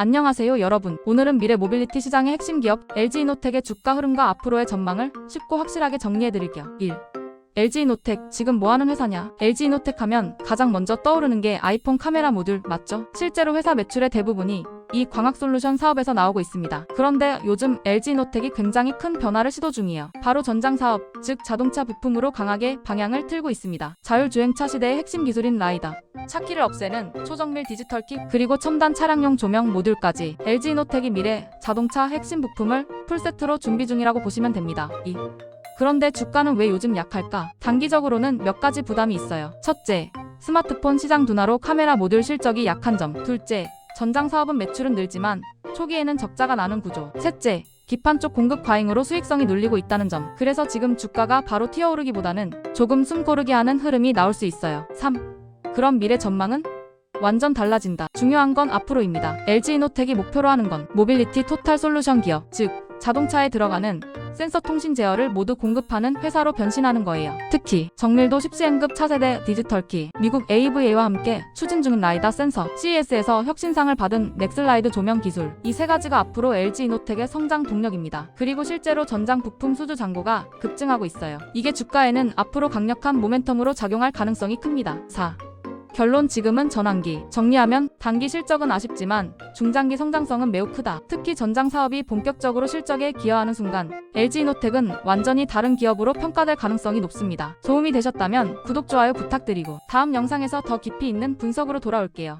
안녕하세요 여러분. 오늘은 미래 모빌리티 시장의 핵심 기업 LG이노텍의 주가 흐름과 앞으로의 전망을 쉽고 확실하게 정리해드릴게요. 1. LG이노텍 지금 뭐하는 회사냐? LG이노텍 하면 가장 먼저 떠오르는 게 아이폰 카메라 모듈 맞죠? 실제로 회사 매출의 대부분이 이 광학 솔루션 사업에서 나오고 있습니다. 그런데 요즘 LG이노텍이 굉장히 큰 변화를 시도 중이에요. 바로 전장 사업, 즉 자동차 부품으로 강하게 방향을 틀고 있습니다. 자율주행차 시대의 핵심 기술인 라이다. 차키를 없애는 초정밀 디지털 키 그리고 첨단 차량용 조명 모듈까지 LG이노텍이 미래 자동차 핵심 부품을 풀세트로 준비 중이라고 보시면 됩니다. 2. 그런데 주가는 왜 요즘 약할까? 단기적으로는 몇 가지 부담이 있어요. 첫째, 스마트폰 시장 둔화로 카메라 모듈 실적이 약한 점. 둘째, 전장 사업은 매출은 늘지만 초기에는 적자가 나는 구조. 셋째, 기판 쪽 공급 과잉으로 수익성이 눌리고 있다는 점. 그래서 지금 주가가 바로 튀어오르기보다는 조금 숨 고르게 하는 흐름이 나올 수 있어요. 3. 그럼 미래 전망은? 완전 달라진다. 중요한 건 앞으로입니다. LG이노텍이 목표로 하는 건 모빌리티 토탈 솔루션 기업, 즉 자동차에 들어가는 센서 통신 제어를 모두 공급하는 회사로 변신하는 거예요. 특히 정밀도 10cm급 차세대 디지털키, 미국 AVA와 함께 추진 중인 라이다 센서, CES에서 혁신상을 받은 넥슬라이드 조명 기술, 이 세 가지가 앞으로 LG이노텍의 성장 동력입니다. 그리고 실제로 전장 부품 수주 잔고가 급증하고 있어요. 이게 주가에는 앞으로 강력한 모멘텀으로 작용할 가능성이 큽니다. 4. 결론 지금은 전환기. 정리하면 단기 실적은 아쉽지만 중장기 성장성은 매우 크다. 특히 전장 사업이 본격적으로 실적에 기여하는 순간 LG이노텍은 완전히 다른 기업으로 평가될 가능성이 높습니다. 도움이 되셨다면 구독, 좋아요 부탁드리고 다음 영상에서 더 깊이 있는 분석으로 돌아올게요.